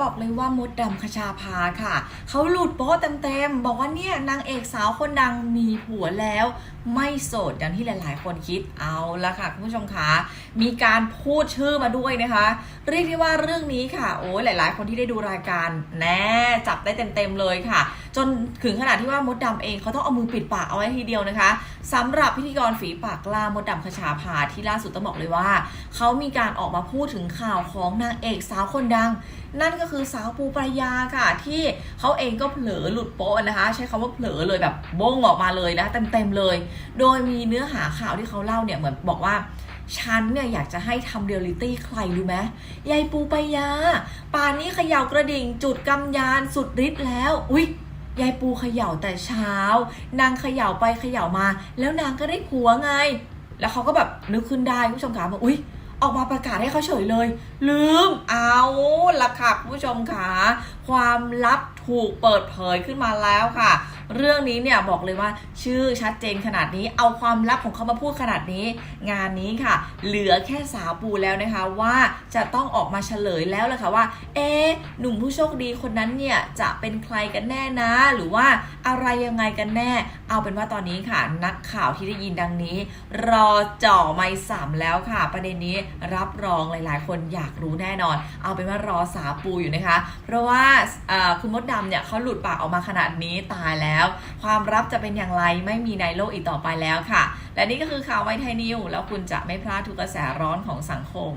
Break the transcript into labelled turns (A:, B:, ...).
A: บอกเลยว่ามดดำคชาพาค่ะ เขาหลุดโป๊เต็มๆ บอกว่าเนี่ยนางเอกสาวคนดังมีผัวแล้ว ไม่โสดอย่างที่หลายๆ คนคิดเอาละค่ะคุณผู้ชมคะมีการพูดชื่อมาด้วยนะคะ เรียกได้ว่าเรื่องนี้ค่ะ โอ้ยหลาย ๆ คนที่ได้ดูรายการแน่จับได้เต็มๆเลยค่ะ จนถึงขนาดที่ว่ามดดำเองเขาต้องเอามือปิดปากเอาไว้ทีเดียวนะคะสำหรับพิธีกรฝีปากกล้ามดดำคชาพาที่ล่าสุดต้องบอกเลยว่าเขามีการออกมาพูดถึงข่าวของนางเอกสาวคนดัง นั่นก็คือสาวปูปรายาค่ะ ที่เขาเองก็เผลอหลุดโป๊ะนะคะ ใช้คำว่าเผลอเลยแบบบ้งออกมาเลยนะเต็มๆเลย โดยมีเนื้อหาข่าวที่เขาเล่าเนี่ยเหมือนบอกว่าฉันเนี่ยอยากจะให้ทำเรียลลิตี้ใครรู้ไหมยายปูปายา ป่านนี้เขย่ากระดิ่ง จุดกำยานสุดฤทธิ์แล้ว อุ๊ยยายปูเขย่าแต่เช้า นางเขย่าไปเขย่ามา แล้วนางก็ได้ผัวไง แล้วเขาก็แบบนึกขึ้นได้คุณผู้ชมคะบอกอุ๊ย ออกมาประกาศให้เขาเฉยเลย ลืม เอา ค่ะคุณผู้ชมค่ะ ความลับถูกเปิดเผยขึ้นมาแล้วค่ะ เรื่องนี้เนี่ยบอกเลยว่าชื่อชัดเจนขนาดนี้ เอาความลับของเขามาพูดขนาดนี้ งานนี้ค่ะ เหลือแค่สาวปูแล้วนะคะว่าจะต้องออกมาเฉลยแล้วละค่ะว่า เอ๊หนุ่มผู้โชคดีคนนั้นเนี่ยจะเป็นใครกันแน่นะ หรือว่าอะไรยังไงกันแน่ เอาเป็นว่าตอนนี้ค่ะ นักข่าวที่ได้ยินดังนี้ รอจ่อไม้สามแล้วค่ะ ประเด็นนี้รับรองหลาย ๆ คนอยากรู้แน่นอน เอาเป็นว่ารอสาวปูอยู่นะคะ เพราะว่าคุณมดดำเนี่ยเขาหลุดปากออกมาขนาดนี้ตายแล้วความลับจะเป็นอย่างไรไม่มีในโลกอีกต่อไปแล้วค่ะ และนี่ก็คือข่าวไวไทยนิวแล้วคุณจะไม่พลาดทุกกระแสร้อนของสังคม